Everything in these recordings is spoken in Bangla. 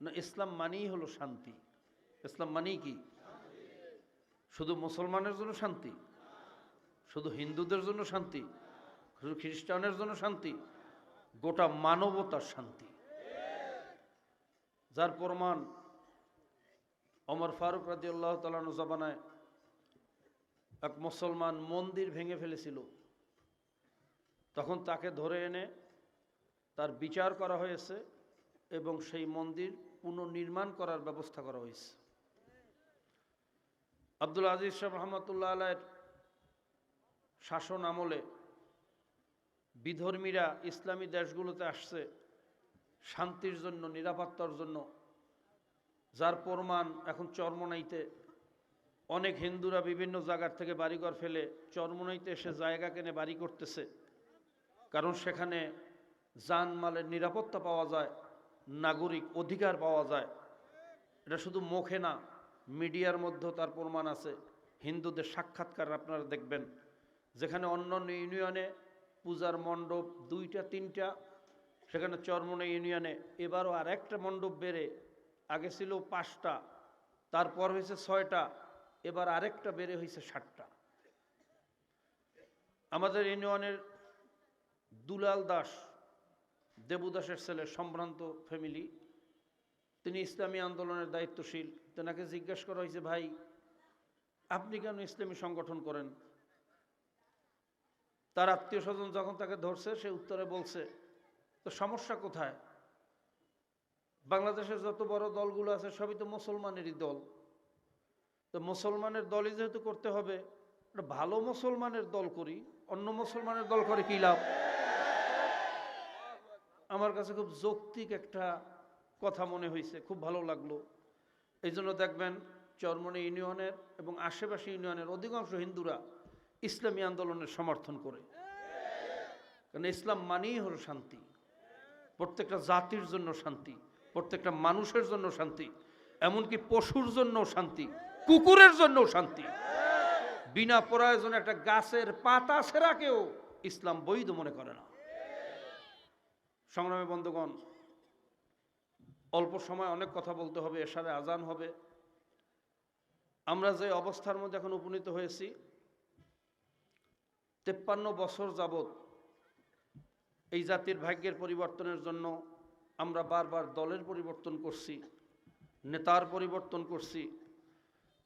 না, ইসলাম মানেই হলো শান্তি। ইসলাম মানেই কি? শুধু মুসলমানের জন্য শান্তি, শুধু হিন্দুদের জন্য শান্তি, শুধু খ্রিস্টানের জন্য শান্তি, গোটা মানবতার শান্তি। যার প্রমাণ অমর ফারুক রাজি আল্লাহ তালানো জবানায় এক মুসলমান মন্দির ভেঙে ফেলেছিল। তখন তাকে ধরে এনে তার বিচার করা হয়েছে এবং সেই মন্দির পুনর্নির্মাণ করার ব্যবস্থা করা হয়েছে। আব্দুল আজিজ শাহ রহমতুল্লাহ আলায়ের শাসন আমলে বিধর্মীরা ইসলামী দেশগুলোতে আসছে শান্তির জন্য, নিরাপত্তার জন্য, যার প্রমাণ এখন চরমনাইতে। অনেক হিন্দুরা বিভিন্ন জায়গার থেকে বাড়িঘর ফেলে চরমনাইতে এসে জায়গা কেনে বাড়ি করতেছে। কারণ সেখানে জানমালের নিরাপত্তা পাওয়া যায়। নাগরিক অধিকার পাওয়া যায়। এটা শুধু মুখে না, মিডিয়ার মধ্যেও তার প্রমাণ আছে। হিন্দুদের সাক্ষাৎকার আপনারা দেখবেন। যেখানে অন্য অন্য ইউনিয়নে পূজার মণ্ডপ দুইটা, তিনটা, সেখানে চরমনে ইউনিয়নে, এবারও আর একটা মণ্ডপ বেড়ে, আগে ছিল পাঁচটা, তারপর হয়েছে ছয়টা, এবার আরেকটা বেড়ে হয়েছে ষাটটা আমাদের ইউনিয়নের দুলাল দাস দেবুদাসের ছেলে সম্ভ্রান্ত ফ্যামিলি তিনি ইসলামী আন্দোলনের দায়িত্বশীল। তেনাকে জিজ্ঞেস করা হয়েছে, ভাই, আপনি কেন ইসলামী সংগঠন করেন? তার আত্মীয় স্বজন যখন তাকে ধরছে, সে উত্তরে বলছে, তো সমস্যা কোথায়? বাংলাদেশের যত বড় দলগুলো আছে, সবই তো মুসলমানেরই দল। তো মুসলমানের দলই যেহেতু করতে হবে ভালো মুসলমানের দল করি, অন্য মুসলমানের দল করে কি লাভ? আমার কাছে খুব যৌক্তিক একটা কথা মনে হয়েছে, খুব ভালো লাগল। এই জন্য দেখবেন চরমনি ইউনিয়নের এবং আশেপাশে ইউনিয়নের অধিকাংশ হিন্দুরা ইসলামী আন্দোলনের সমর্থন করে। কারণ ইসলাম মানেই হলো শান্তি। প্রত্যেকটা জাতির জন্য শান্তি, প্রত্যেকটা মানুষের জন্য শান্তি, এমনকি পশুর জন্য শান্তি, কুকুরের জন্য শান্তি। বিনা প্রয়োজনে একটা গাছের পাতা সেরাকেও ইসলাম বৈধ মনে করে না। সংগ্রামী বন্ধুগণ, অল্প সময় অনেক কথা বলতে হবে এসারে আজান হবে। আমরা যে অবস্থার মধ্যে এখন উপনীত হয়েছি, তেপ্পান্ন বছর যাবৎ এই জাতির ভাগ্যের পরিবর্তনের জন্য আমরা বারবার দলের পরিবর্তন করছি, নেতার পরিবর্তন করছি।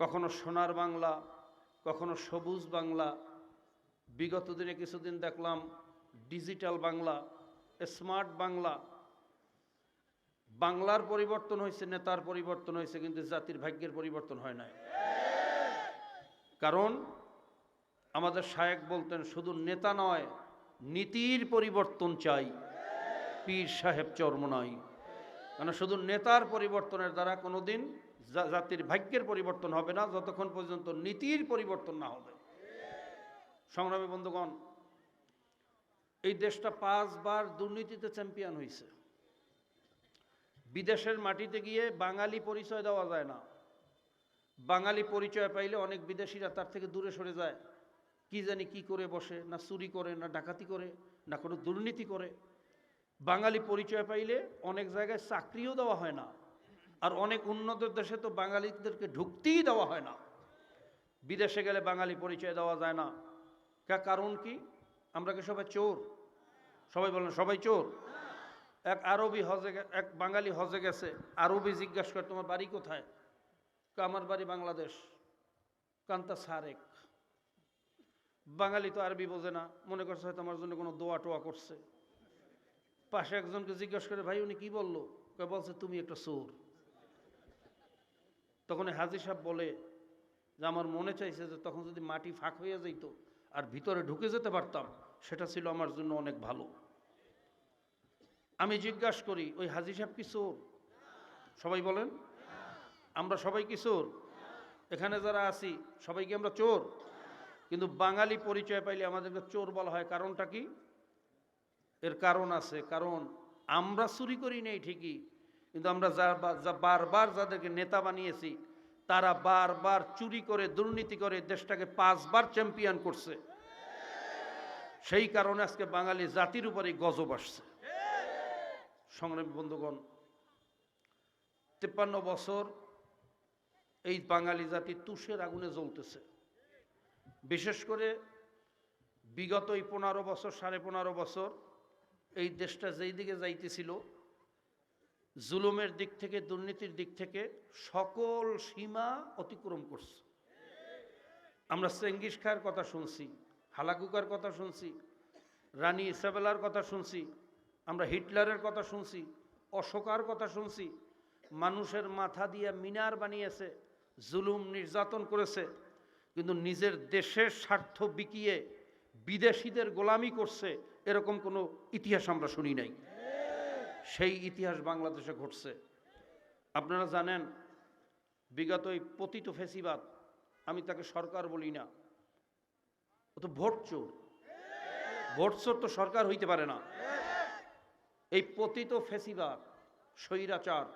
কখনো সোনার বাংলা, কখনো সবুজ বাংলা, বিগত দিনে কিছুদিন দেখলাম ডিজিটাল বাংলা স্মার্ট বাংলা। বাংলার পরিবর্তন হয়েছে, নেতার পরিবর্তন হয়েছে, কিন্তু জাতির ভাগ্যের পরিবর্তন হয় নাই। কারণ আমাদের শায়েক বলতেন, শুধু নেতা নয়, নীতির পরিবর্তন চাই। পীর সাহেব চর্ম নয় মানে শুধু নেতার পরিবর্তনের দ্বারা কোনোদিন জা- জাতির ভাগ্যের পরিবর্তন হবে না, যতক্ষণ পর্যন্ত নীতির পরিবর্তন না হবে। সংগ্রামী বন্ধুগণ এই দেশটা পাঁচবার দুর্নীতিতে চ্যাম্পিয়ন হয়েছে বিদেশের মাটিতে গিয়ে বাঙালি পরিচয় দেওয়া যায় না। বাঙালি পরিচয় পাইলে অনেক বিদেশিরা তার থেকে দূরে সরে যায়। কি জানি কি করে বসে, না চুরি করে, না ডাকাতি করে, না কোনো দুর্নীতি করে। বাঙালি পরিচয় পাইলে অনেক জায়গায় চাকরিও দেওয়া হয় না। আর অনেক উন্নত দেশে তো বাঙালিদেরকে ঢুকতেই দেওয়া হয় না। বিদেশে গেলে বাঙালি পরিচয় দেওয়া যায় না। কারণ কি? আমরা কি সবাই চোর? সবাই বলেন সবাই চোর। এক আরবি হজে এক বাঙালি হজে গেছে আরবি জিজ্ঞাসা করে তোমার বাড়ি কোথায়? আমার বাড়ি বাংলাদেশ। কান্তা সারেক বাঙালি তো আরবি বোঝে না মনে করছে হয়তো আমার জন্য কোনো দোয়া টোয়া করছে। পাশে একজনকে জিজ্ঞাসা করে ভাই উনি কি বলল? কয়, বলছে তুমি একটা চোর। তখন হাজি সাহেব বলে যে আমার মনে চাইছে যে তখন যদি মাটি ফাঁক হয়ে যেত আর ভিতরে ঢুকে যেতে পারতাম, সেটা ছিল আমার জন্য অনেক ভালো। আমি জিজ্ঞাসা করি, ওই হাজি সাহেব কি চোর? সবাই বলেন, আমরা সবাই কি চোর? এখানে যারা আছি, সবাই কি আমরা চোর? কিন্তু বাঙালি পরিচয় পাইলে আমাদেরকে চোর বলা হয়। কারণটা কি? এর কারণ আছে, কারণ আমরা চুরি করি নেই ঠিকই, কিন্তু আমরা যা যা বারবার যাদেরকে নেতা বানিয়েছি তারা বারবার চুরি করে, দুর্নীতি করে দেশটাকে পাঁচবার চ্যাম্পিয়ন করছে। সেই কারণে আজকে বাঙালি জাতির উপরে গজব আসছে। সংগ্রামী বন্ধুগণ, তিপ্পান্ন বছর এই বাঙালি জাতি তুষের আগুনে জ্বলতেছে। বিশেষ করে বিগত এই পনেরো বছর, সাড়ে পনেরো বছর এই দেশটা যেই দিকে যাইতেছিল জুলুমের দিক থেকে, দুর্নীতির দিক থেকে সকল সীমা অতিক্রম করছে। আমরা চেঙ্গিস খায়ের কথা শুনছি হালাকুকার কথা শুনছি, রানী ইসাবেলার কথা শুনছি, আমরা হিটলারের কথা শুনছি, অশোকার কথা শুনছি। মানুষের মাথা দিয়ে মিনার বানিয়েছে, জুলুম নির্যাতন করেছে, কিন্তু নিজের দেশের স্বার্থ বিকিয়ে বিদেশিদের গোলামি করছে, এরকম কোনো ইতিহাস আমরা শুনি নাই। সেই ইতিহাস বাংলাদেশে ঘটছে। আপনারা জানেন, বিগত এই পতিত ফেসিবাদ, আমি তাকে সরকার বলি না, ও তো ভোট চোর। ভোট চোর তো সরকার হইতে পারে না। এই পতিত ফেসিবাদ, স্বৈরাচার,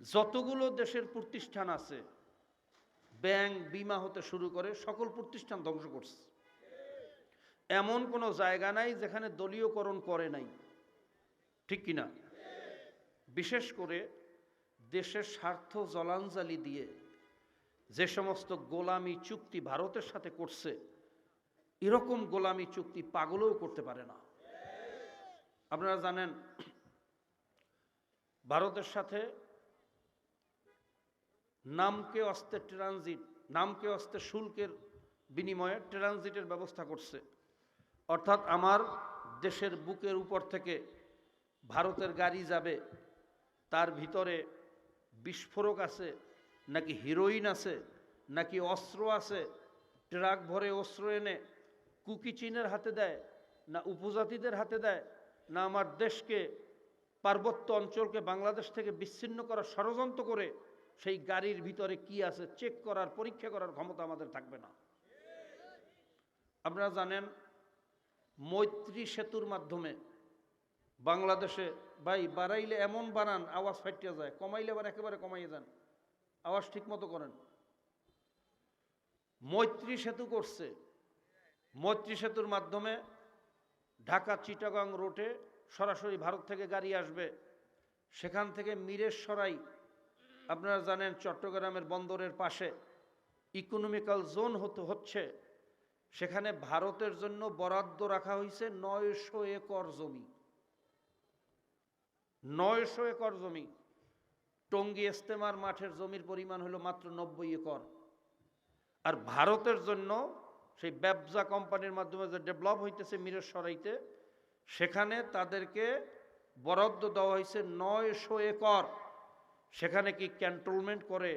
যতগুলো দেশের প্রতিষ্ঠান আছে, ব্যাংক, বিমা হতে শুরু করে সকল প্রতিষ্ঠান ধ্বংস করছে। এমন কোনো জায়গা নাই যেখানে দলীয়করণ করে নাই। ঠিক কিনা? বিশেষ করে দেশের স্বার্থ জলাঞ্জালি দিয়ে যে সমস্ত গোলামি চুক্তি ভারতের সাথে করছে, এরকম গোলামি চুক্তি পাগলেও করতে পারে না। আপনারা জানেন, ভারতের সাথে নামকে অস্তে ট্রানজিট, নামকে অস্তে শুল্কের বিনিময়ে ট্রানজিটের ব্যবস্থা করছে। অর্থাৎ আমার দেশের বুকের উপর থেকে ভারতের গাড়ি যাবে, তার ভিতরে বিস্ফোরক আছে, নাকি হিরোইন আছে, নাকি অস্ত্র আছে, ট্রাক ভরে অস্ত্র এনে কুকি চীনের হাতে দেয়, না উপজাতিদের হাতে দেয়, না আমার দেশকে, পার্বত্য অঞ্চলকে, বাংলাদেশ থেকে বিচ্ছিন্ন করার ষড়যন্ত্র করে সেই গাড়ির ভিতরে কি আছে চেক করার, পরীক্ষা করার ক্ষমতা আমাদের থাকবে না। আপনারা জানেন, মৈত্রী সেতুর মাধ্যমে বাংলাদেশে, ভাই, বাড়াইলে এমন বানান, আওয়াজ ফাটিয়া যায়। কমাইলে আবার একেবারে কমাইয়ে যান। আওয়াজ ঠিক মতো করেন। মৈত্রী সেতু করছে। মৈত্রী সেতুর মাধ্যমে ঢাকা চিটাগাং রোডে সরাসরি ভারত থেকে গাড়ি আসবে। সেখান থেকে মিরেশ্বরাই আপনারা জানেন, চট্টগ্রামের বন্দরের পাশে ইকোনমিক্যাল জোন হতে হচ্ছে। সেখানে ভারতের জন্য বরাদ্দ রাখা হয়েছে নয়শো একর জমি। নয়শো একর জমি। টঙ্গী ইস্তেমার মাঠের জমির পরিমাণ হলো মাত্র নব্বই একর। আর ভারতের জন্য সেই ব্যবসা কোম্পানির মাধ্যমে যে ডেভেলপ হইতেছে মিরের সরাইতে সেখানে তাদেরকে বরাদ্দ দেওয়া হয়েছে নয়শো একর। সেখানে কি ক্যান্টনমেন্ট করে,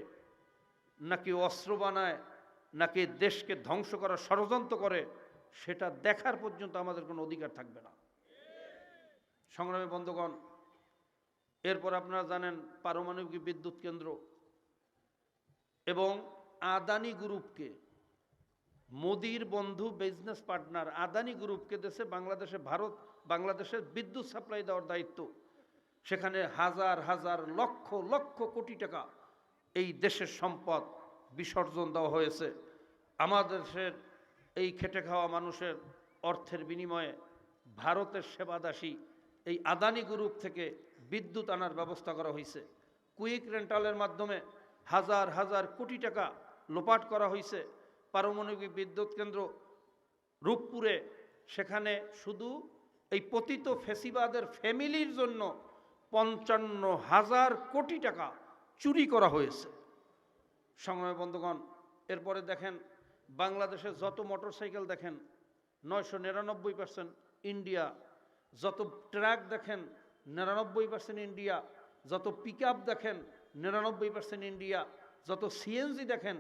নাকি অস্ত্র বানায়, নাকি দেশকে ধ্বংস করার ষড়যন্ত্র করে, সেটা দেখার পর্যন্ত আমাদের কোনো অধিকার থাকবে না। সংগ্রামী বন্ধুগণ এরপর আপনারা জানেন পারমাণবিক বিদ্যুৎ কেন্দ্র এবং আদানি গ্রুপকে, মোদির বন্ধু বিজনেস পার্টনার আদানি গ্রুপকে দেশে বাংলাদেশে ভারত বাংলাদেশের বিদ্যুৎ সাপ্লাই দেওয়ার দায়িত্ব। সেখানে হাজার হাজার, লক্ষ লক্ষ কোটি টাকা এই দেশের সম্পদ বিসর্জন দেওয়া হয়েছে। আমাদের দেশের এই খেটে খাওয়া মানুষের অর্থের বিনিময়ে ভারতের সেবাদাসী এই আদানি গ্রুপ থেকে বিদ্যুৎ আনার ব্যবস্থা করা হয়েছে কুইক রেন্টালের মাধ্যমে হাজার হাজার কোটি টাকা লোপাট করা হয়েছে পারমাণবিক বিদ্যুৎ কেন্দ্র রূপপুরে। সেখানে শুধু এই পতিত ফেসিবাদের ফ্যামিলির জন্য পঞ্চান্ন হাজার কোটি টাকা চুরি করা হয়েছে। সংগ্রামী বন্ধুগণ, এরপরে দেখেন, বাংলাদেশে যত মোটরসাইকেল দেখেন, নয়শো নিরানব্বই পার্সেন্ট, ইন্ডিয়া, যত ট্রাক দেখেন নিরানব্বই পার্সেন্ট ইন্ডিয়া যত পিক দেখেন, নিরানব্বই পার্সেন্ট ইন্ডিয়া যত সিএনজি দেখেন,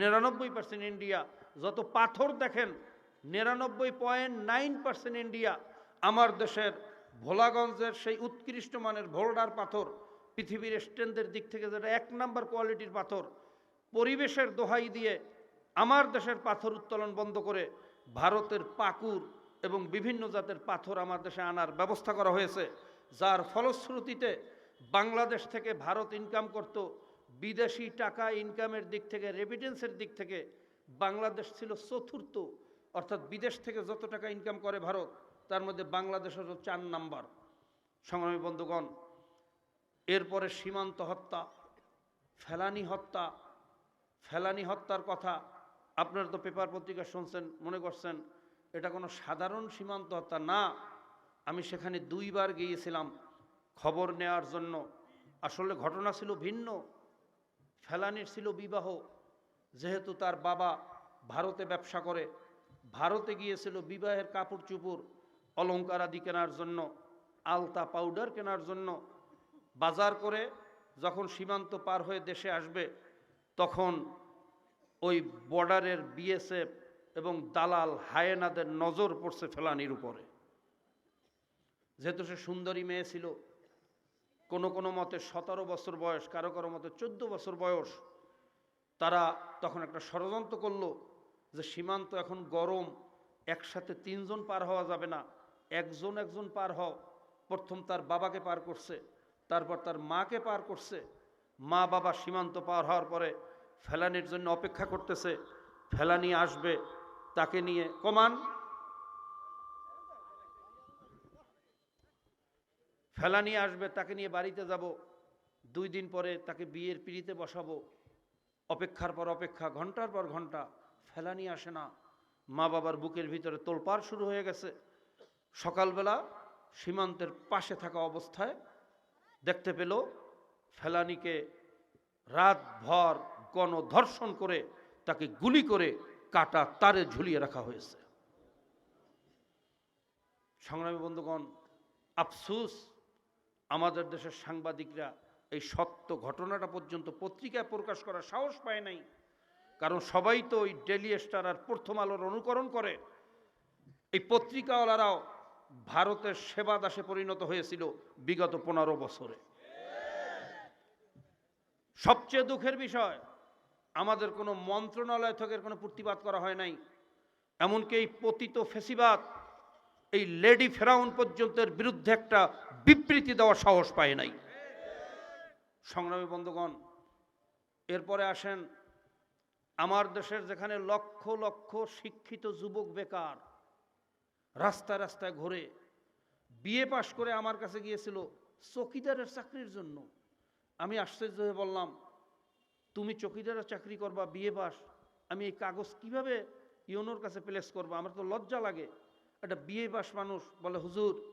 নিরানব্বই পার্সেন্ট ইন্ডিয়া যত পাথর দেখেন, নিরানব্বই পয়েন্ট নাইন পার্সেন্ট ইন্ডিয়া আমার দেশের ভোলাগঞ্জের সেই উৎকৃষ্ট মানের ভোল্ডার পাথর, পৃথিবীর স্ট্যান্ডের দিক থেকে যেটা এক নাম্বার কোয়ালিটির পাথর, পরিবেশের দোহাই দিয়ে আমার দেশের পাথর উত্তোলন বন্ধ করে ভারতের পাকুর এবং বিভিন্ন জাতের পাথর আমার দেশে আনার ব্যবস্থা করা হয়েছে। যার ফলশ্রুতিতে বাংলাদেশ থেকে ভারত ইনকাম করত, বিদেশি টাকা ইনকামের দিক থেকে রেমিটেন্সের দিক থেকে বাংলাদেশ ছিল চতুর্থ। অর্থাৎ বিদেশ থেকে যত টাকা ইনকাম করে ভারত, তার মধ্যে বাংলাদেশ হলো চার নাম্বার। সংগ্রামী বন্ধুগণ, এরপরে সীমান্ত হত্যা, ফেলানি হত্যা, ফেলানি হত্যার কথা আপনারা তো পেপার পত্রিকা শুনছেন, মনে করছেন, এটা কোনো সাধারণ সীমান্ত হত্যা না। আমি সেখানে দুইবার গিয়েছিলাম খবর নেওয়ার জন্য। আসলে ঘটনা ছিল ভিন্ন। ফেলানির ছিল বিবাহ। যেহেতু তার বাবা ভারতে ব্যবসা করে, ভারতে গিয়েছিল বিবাহের কাপড় চুপুর অলঙ্কার আদি কেনার জন্য, আলতা পাউডার কেনার জন্য। বাজার করে যখন সীমান্ত পার হয়ে দেশে আসবে, তখন ওই বর্ডারের বিএসএফ এবং দালাল হায়েনাদের নজর পড়ছে ফেলানির উপরে। যেহেতু সে সুন্দরী মেয়ে ছিল, কোনো কোনো মতে সতেরো বছর বয়স, কারও কারও মতে চোদ্দ বছর বয়স, তারা তখন একটা ষড়যন্ত্র করল যে সীমান্ত এখন গরম, একসাথে তিনজন পার হওয়া যাবে না, একজন একজন পার হও। প্রথম তার বাবাকে পার করছে, তারপর তার মাকে পার করছে। মা বাবা সীমান্ত পার হওয়ার পরে ফেলানির জন্য অপেক্ষা করতেছে, ফেলানি আসবে, তাকে নিয়ে কমান। ফেলানি আসবে, তাকে নিয়ে বাড়িতে যাব, দুই দিন পরে তাকে বিয়ের পিড়িতে বসাবো। অপেক্ষার পর অপেক্ষা, ঘণ্টার পর ঘণ্টা ফেলানি আসে না। মা বাবার বুকের ভিতরে তোলপাড় শুরু হয়ে গেছে। সকালবেলা সীমান্তের পাশে থাকা অবস্থায় দেখতে পেল ফেলানিকে রাতভর গণধর্ষণ করে তাকে গুলি করে কাটা তারে ঝুলিয়ে রাখা হয়েছে। সংগ্রামী বন্ধুগণ, আফসুস আমাদের দেশের সাংবাদিকরা এই সত্য ঘটনাটা পর্যন্ত পত্রিকায় প্রকাশ করার সাহস পায় নাই। কারণ সবাই তো ওই ডেলি স্টার আর প্রথম আলোর অনুকরণ করে। এই পত্রিকাওয়ালারাও ভারতের সেবা দাসে পরিণত হয়েছিল বিগত পনেরো বছরে। সবচেয়ে দুঃখের বিষয়, আমাদের কোনো মন্ত্রণালয় থেকে কোনো প্রতিবাদ করা হয় নাই। এমনকি এই পতিত ফেসিবাদ এই লেডি ফেরাউন পর্যন্তের বিরুদ্ধে একটা বিবৃতি দেওয়ার সাহস পায় নাই। সংগ্রামী বন্ধুগণ, এরপরে আসেন আমার দেশের যেখানে লক্ষ লক্ষ শিক্ষিত যুবক বেকার রাস্তায় রাস্তায় ঘুরে বিয়ে পাশ করে আমার কাছে গিয়েছিল, চকিদারের চাকরির জন্য? আমি আশ্চর্য হয়ে বললাম, তুমি চকিদারের চাকরি করবা বিয়ে পাস আমি এই কাগজ কীভাবে ইউনোর কাছে প্লেস করব? আমার তো লজ্জা লাগে। একটা বিয়ে পাস মানুষ বলে, হুজুর,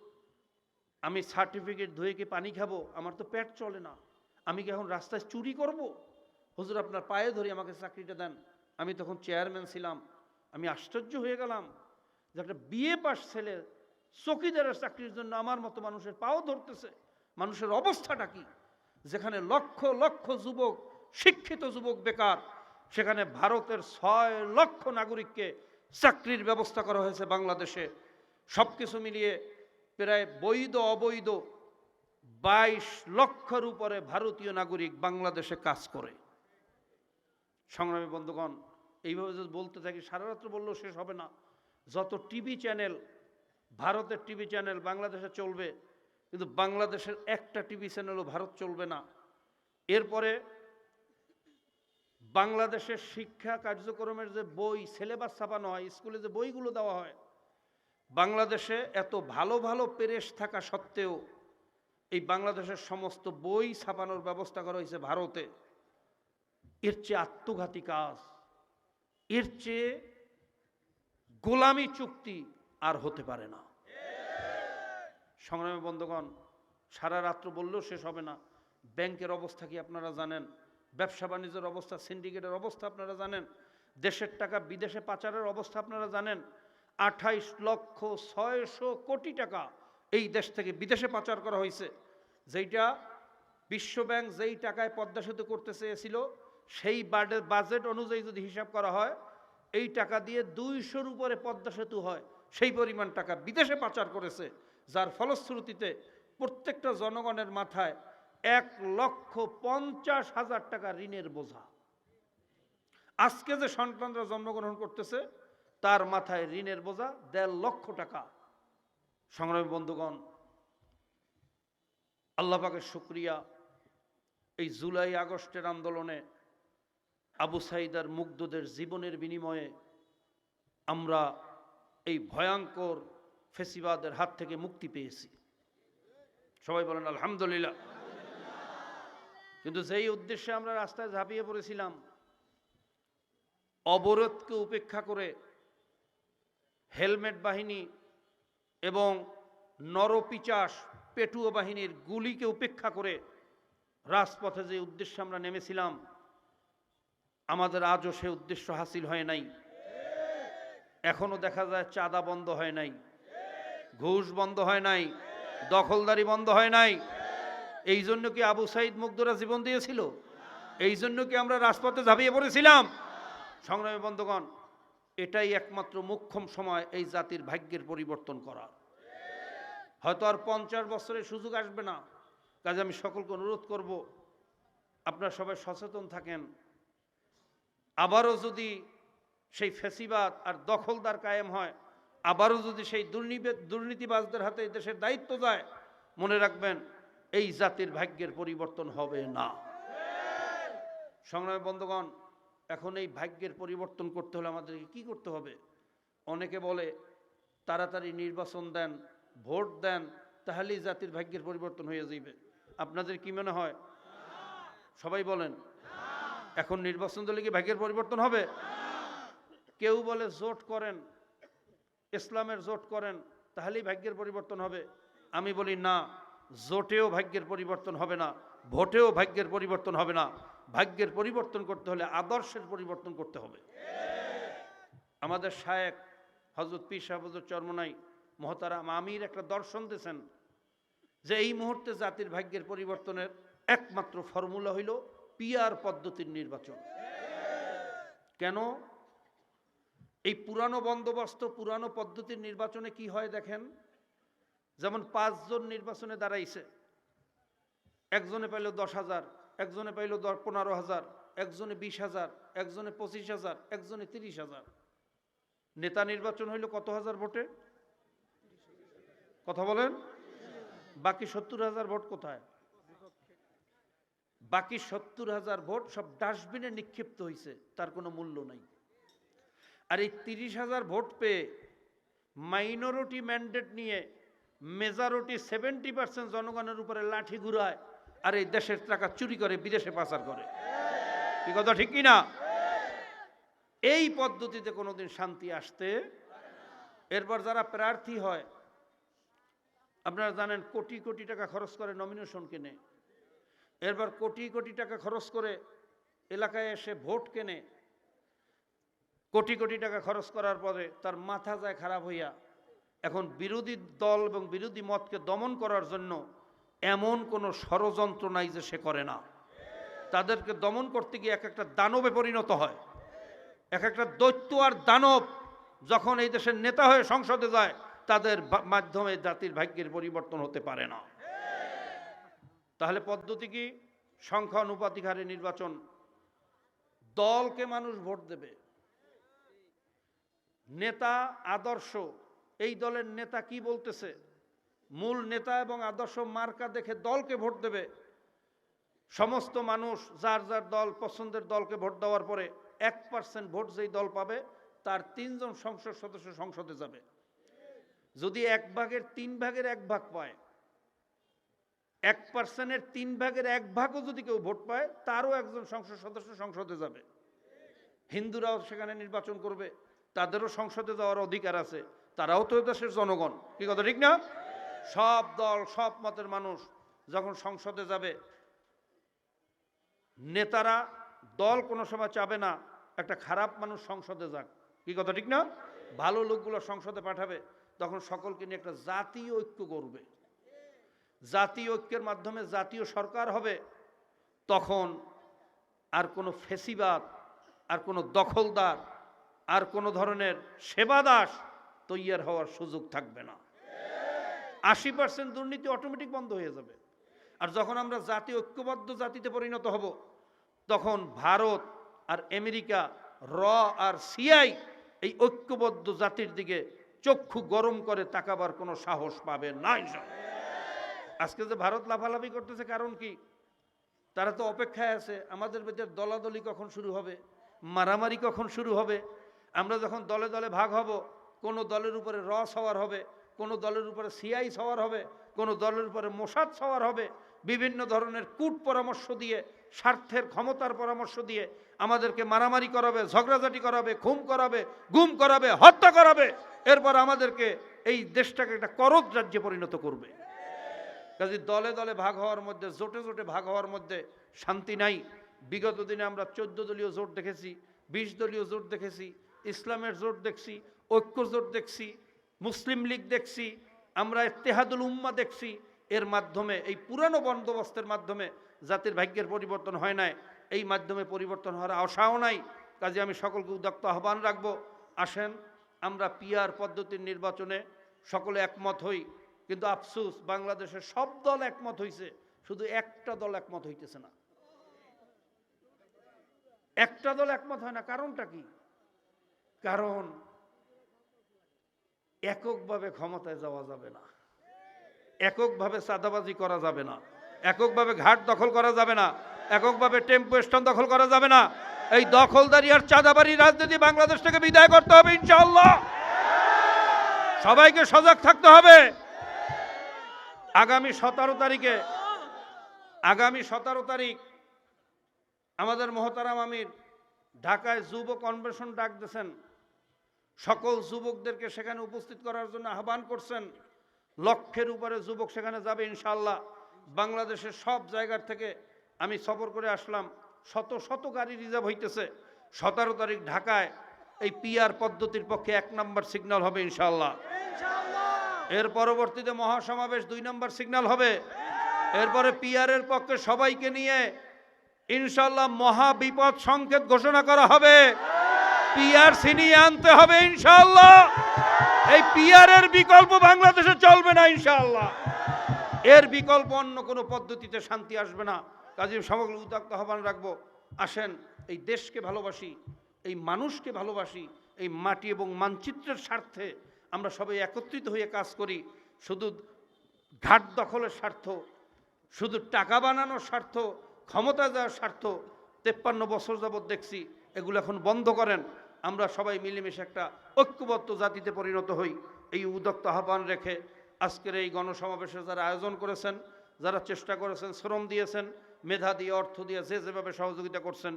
আমি সার্টিফিকেট ধুয়ে কি পানি খাব? আমার তো পেট চলে না। আমি কি এখন রাস্তায় চুরি করব? হুজুর, আপনার পায়ে ধরে আমাকে চাকরিটা দেন। আমি তখন চেয়ারম্যান ছিলাম। আমি আশ্চর্য হয়ে গেলাম যে একটা বিয়ে পাস ছেলে চকিদারের চাকরির জন্য আমার মতো মানুষের পাও ধরতেছে। মানুষের অবস্থাটা কি? যেখানে লক্ষ লক্ষ যুবক, শিক্ষিত যুবক বেকার, সেখানে ভারতের ছয় লক্ষ নাগরিককে চাকরির ব্যবস্থা করা হয়েছে বাংলাদেশে। সব কিছু মিলিয়ে প্রায় বৈধ অবৈধ বাইশ লক্ষর উপরে ভারতীয় নাগরিক বাংলাদেশে কাজ করে। সংগ্রামী বন্ধুগণ, এইভাবে যদি বলতে থাকি, সারা রাত্র বললেও শেষ হবে না। যত টিভি চ্যানেল, ভারতের টিভি চ্যানেল বাংলাদেশে চলবে, কিন্তু বাংলাদেশের একটা টিভি চ্যানেলও ভারত চলবে না। এরপরে বাংলাদেশের শিক্ষা কার্যক্রমের যে বই, সিলেবাস ছাপানো হয়, স্কুলে যে বইগুলো দেওয়া হয়, বাংলাদেশে এত ভালো ভালো পেরেশ থাকা সত্ত্বেও এই বাংলাদেশের সমস্ত বই ছাপানোর ব্যবস্থা করা হয়েছে ভারতে। এর চেয়ে আত্মঘাতী কাজ, এর চেয়ে গোলামি চুক্তি আর হতে পারে না। সংগ্রামী বন্ধুগণ, সারা রাত্র বললেও শেষ হবে না। ব্যাংকের অবস্থা কি আপনারা জানেন? ব্যবসা বাণিজ্যের অবস্থা, সিন্ডিকেটের অবস্থা আপনারা জানেন, দেশের টাকা বিদেশে পাচারের অবস্থা আপনারা জানেন, আঠাইশ লক্ষ ছয়শো কোটি টাকা এই দেশ থেকে বিদেশে পাচার করা হয়েছে। যেইটা বিশ্বব্যাংক যেই টাকায় পদ্মা সেতু করতে চেয়েছিল, সেই বাজেট অনুযায়ী যদি হিসাব করা হয়, এই টাকা দিয়ে দুইশোর উপরে পদ্মা সেতু হয়। সেই পরিমাণ টাকা বিদেশে পাচার করেছে, যার ফলশ্রুতিতে প্রত্যেকটা জনগণের মাথায় এক লক্ষ পঞ্চাশ হাজার টাকা ঋণের বোঝা। আজকে যে সন্তানরা জন্মগ্রহণ করতেছে, তার মাথায় ঋণের বোঝা দেড় লক্ষ টাকা। সংগ্রামী বন্ধুগণ, আল্লাহ পাকের শুক্রিয়া। এই জুলাই আগস্টের আন্দোলনে আবু সাইদার মুগ্ধদের জীবনের বিনিময়ে আমরা এই ভয়ঙ্কর ফেসিবাদের হাত থেকে মুক্তি পেয়েছি। সবাই বলেন, আলহামদুলিল্লাহ। কিন্তু যেই উদ্দেশ্যে আমরা রাস্তায় ঝাঁপিয়ে পড়েছিলাম, অবরোধকে উপেক্ষা করে হেলমেট বাহিনী এবং নরপিচাস পেটুয়া বাহিনীর গুলিকে উপেক্ষা করে রাজপথে যে উদ্দেশ্যে আমরা নেমেছিলাম, আমাদের আজও সে উদ্দেশ্য হাসিল হয় নাই। এখনও দেখা যায় চাঁদা বন্ধ হয় নাই, ঘুষ বন্ধ হয় নাই, দখলদারি বন্ধ হয় নাই। এই জন্য কি আবু সাইদ মুগ্ধরা জীবন দিয়েছিল? এই জন্য কি আমরা রাজপথে ঝাঁপিয়ে পড়েছিলাম? সংগ্রামী বন্ধুগণ, এটাই একমাত্র মুখ্যম সময় এই জাতির ভাগ্যের পরিবর্তন করা হয়তো আর পঞ্চাশ বছরের সুযোগ আসবে না। কাজে আমি সকলকে অনুরোধ করব, আপনারা সবাই সচেতন থাকেন। আবারও যদি সেই ফেসিবাদ আর দখলদার কায়েম হয়, আবারও যদি সেই দুর্নীতি দুর্নীতিবাজদের হাতে দেশের দায়িত্ব যায়, মনে রাখবেন এই জাতির ভাগ্যের পরিবর্তন হবে না। সংগ্রামী বন্ধুগণ, এখন এই ভাগ্যের পরিবর্তন করতে হলে আমাদেরকে কি করতে হবে? অনেকে বলে, তাড়াতাড়ি নির্বাচন দেন, ভোট দেন, তাহলেই জাতির ভাগ্যের পরিবর্তন হয়ে যাবে আপনাদের কি মনে হয়? সবাই বলেন, এখন নির্বাচন দিলে কি ভাগ্যের পরিবর্তন হবে? কেউ বলে, জোট করেন, ইসলামের জোট করেন, তাহলেই ভাগ্যের পরিবর্তন হবে। আমি বলি, না জোটেও ভাগ্যের পরিবর্তন হবে না, ভোটেও ভাগ্যের পরিবর্তন হবে না। ভাগ্যের পরিবর্তন করতে হলে আদর্শের পরিবর্তন করতে হবে। আমাদের শায়েক হজরত পীর সাহেবজর চর্মনাই মহতারাম আমির একটা দর্শন দিয়েছেন যে এই মুহূর্তে জাতির ভাগ্যের পরিবর্তনের একমাত্র ফর্মুলা হইল পিয়ার পদ্ধতির নির্বাচন। কেন? এই পুরানো বন্দোবস্ত, পুরানো পদ্ধতির নির্বাচনে কি হয় দেখেন? যেমন পাঁচজন নির্বাচনে দাঁড়াইছে। একজনে পাইল দশ হাজার, একজনে পাইল দশ, পনেরো হাজার, একজনে বিশ হাজার, একজনে পঁচিশ হাজার, একজনে তিরিশ হাজার। নেতা নির্বাচন হইল কত হাজার ভোটে? কথা বলেন। বাকি সত্তর হাজার ভোট কোথায়? বাকি সত্তর হাজার ভোট সব ডাস্টবিনে নিক্ষিপ্ত হয়েছে তার কোনো মূল্য নাই। আর এই তিরিশ হাজার ভোট পেয়ে মাইনরিটি ম্যান্ডেট নিয়ে মেজরিটি সেভেন্টি পার্সেন্ট জনগণের উপরে লাঠি ঘুরায় আর এই দেশের টাকা চুরি করে বিদেশে পাচার করে। কি কথা ঠিক কি না এই পদ্ধতিতে কোনোদিন শান্তি আসতে এরপর যারা প্রার্থী হয়, আপনারা জানেন কোটি কোটি টাকা খরচ করে নমিনেশন কেনে। এরপর কোটি কোটি টাকা খরচ করে এলাকায় এসে ভোট কেনে। কোটি কোটি টাকা খরচ করার পরে তার মাথা যায় খারাপ হইয়া এখন বিরোধী দল এবং বিরোধী মতকে দমন করার জন্য এমন কোনো ষড়যন্ত্র নাই যে সে করে না। তাদেরকে দমন করতে গিয়ে এক একটা দানবে পরিণত হয়। এক একটা দৈত্য আর দানব যখন এই দেশের নেতা হয়ে সংসদে যায়, তাদের মাধ্যমে জাতির ভাগ্যের পরিবর্তন হতে পারে না। তাহলে পদ্ধতি কি? সংখ্যা অনুপাতিক হারে নির্বাচন। দলকে মানুষ ভোট দেবে। নেতা, আদর্শ এই দলের নেতা কি বলতেছে? মূল নেতা এবং আদর্শ মার্কা দেখে দলকে ভোট দেবে। সমস্ত মানুষ যার যার দল পছন্দের দলকে ভোট দেওয়ার পরে এক পার্সেন্ট ভোট যেই দল পাবে, তার তিনজন সংসদ সদস্য সংসদে যাবে। যদি এক ভাগের তিন ভাগের এক ভাগ পায়, এক পার্সেন্টের তিন ভাগের এক ভাগও যদি কেউ ভোট পায়, তারও একজন সংসদ সদস্য সংসদে যাবে। হিন্দুরাও সেখানে নির্বাচন করবে, তাদেরও সংসদে যাওয়ার অধিকার আছে। তারাও তো দেশের জনগণ। কি কথা, ঠিক না? সব দল, সব মতের মানুষ যখন সংসদে যাবে, নেতারা দল কোনো সময় চাবে না, একটা খারাপ মানুষ সংসদে যাক। কি কথা, ঠিক না? ভালো লোকগুলো সংসদে পাঠাবে, তখন সকলকে নিয়ে একটা জাতীয় ঐক্য করবে জাতীয় ঐক্যের মাধ্যমে জাতীয় সরকার হবে, তখন আর কোনো ফেসিবাদ, আর কোনো দখলদার, আর কোনো ধরনের সেবাদাস তৈয়ার হওয়ার সুযোগ থাকবে না। আশি পার্সেন্ট দুর্নীতি অটোমেটিক বন্ধ হয়ে যাবে। আর যখন আমরা জাতি ঐক্যবদ্ধ জাতিতে পরিণত হব, তখন ভারত আর আমেরিকা, র আর সিআই এই ঐক্যবদ্ধ জাতির দিকে চক্ষু গরম করে তাকাবার কোনো সাহস পাবে না আজকে যে ভারত লাফালাফি করতেছে কারণ কি? তারা তো অপেক্ষায় আছে, আমাদের ভেতর দলাদলি কখন শুরু হবে? মারামারি কখন শুরু হবে? আমরা যখন দলে দলে ভাগ হব কোনো দলের উপরে র সওয়ার হবে, কোনো দলের উপরে সিআই সওয়ার হবে, কোনো দলের উপরে মোসাদ সওয়ার হবে। বিভিন্ন ধরনের কূট পরামর্শ দিয়ে, স্বার্থের ক্ষমতার পরামর্শ দিয়ে আমাদেরকে মারামারি করাবে, ঝগড়াঝাটি করাবে, খুম করাবে, গুম করাবে, হত্যা করাবে। এরপর আমাদেরকে এই দেশটাকে একটা করদ রাজ্যে পরিণত করবে। কাজে দলে দলে ভাগ হওয়ার মধ্যে, জোটে জোটে ভাগ হওয়ার মধ্যে শান্তি নাই। বিগত দিনে আমরা চোদ্দ দলীয় জোট দেখেছি, বিশ দলীয় জোট দেখেছি, ইসলামের জোট দেখছি ঐক্য জোট দেখছি, মুসলিম লীগ দেখছি, আমরা ইত্তেহাদুল উম্মা দেখছি, এর মাধ্যমে, এই পুরানো বন্দোবস্তের মাধ্যমে জাতির ভাগ্যের পরিবর্তন হয় নাই, এই মাধ্যমে পরিবর্তন হওয়ার আশাও নাই। কাজে আমি সকলকে উদ্যক্ত আহ্বান রাখব, আসেন, আমরা পিয়ার পদ্ধতির নির্বাচনে সকলে একমত হই, কিন্তু আফসুস, বাংলাদেশের সব দল একমত হইছে, শুধু একটা দল একমত হইতেছে না। একটা দল একমত হয় না, কারণটা কি? কারণ এককভাবে ক্ষমতায় যাওয়া যাবে না। এককভাবে চাঁদাবাজি করা যাবে না। এককভাবে ঘাট দখল করা যাবে না। এককভাবে টেম্পো স্ট্যান্ড দখল করা যাবে না। এই দখলদারি আর চাঁদাবাড়ি রাজনীতি বাংলাদেশ থেকে বিদায় করতে হবে ইনশাআল্লাহ। সবাইকে সজাগ থাকতে হবে। আগামী সতেরো তারিখে, আগামী সতেরো তারিখ আমাদের মহতারাম আমির ঢাকায় যুব কনভেনশন ডাক দিয়েছেন সকল যুবকদেরকে সেখানে উপস্থিত করার জন্য আহ্বান করছেন। লক্ষের উপরে যুবক সেখানে যাবে ইনশাল্লাহ বাংলাদেশের সব জায়গার থেকে আমি সফর করে আসলাম। শত শত গাড়ি রিজার্ভ হইতেছে। সতেরো তারিখ ঢাকায় এই পিআর পদ্ধতির পক্ষে এক নম্বর সিগন্যাল হবে ইনশাল্লাহ এর পরবর্তীতে মহাসমাবেশ দুই নম্বর সিগন্যাল হবে। এরপরে পিআরের পক্ষে সবাইকে নিয়ে ইনশাল্লাহ মহা বিপদ সংকেত ঘোষণা করা হবে। পিআর ছিনিয়ে আনতে হবে ইনশাল্লাহ এই পিআরের বিকল্প বাংলাদেশে চলবে না ইনশাল্লাহ এর বিকল্প অন্য কোনো পদ্ধতিতে শান্তি আসবে না। কাজে সমগ্র উদ্যোক্ত আহ্বান রাখব, আসেন, এই দেশকে ভালোবাসি, এই মানুষকে ভালোবাসি, এই মাটি এবং মানচিত্রের স্বার্থে আমরা সবাই একত্রিত হয়ে কাজ করি। শুধু ঘাট দখলের স্বার্থ, শুধু টাকা বানানোর স্বার্থ, ক্ষমতা দেওয়ার স্বার্থ, তেপ্পান্ন বছর যাবৎ দেখছি, এগুলো এখন বন্ধ করেন। আমরা সবাই মিলেমিশে একটা ঐক্যবদ্ধ জাতিতে পরিণত হই। এই উদ্যোক্ত আহ্বান রেখে আজকের এই গণসমাবেশে যারা আয়োজন করেছেন, যারা চেষ্টা করেছেন, শ্রম দিয়েছেন, মেধা দিয়ে, অর্থ দিয়ে যে যেভাবে সহযোগিতা করছেন,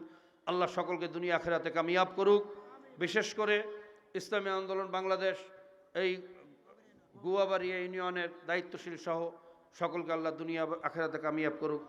আল্লাহ সকলকে দুনিয়া আখেরাতে কামিয়াব করুক। বিশেষ করে ইসলামী আন্দোলন বাংলাদেশ, এই গুয়াবাড়িয়া ইউনিয়নের দায়িত্বশীল সহ সকলকে আল্লাহ দুনিয়া আখেরাতে কামিয়াব করুক।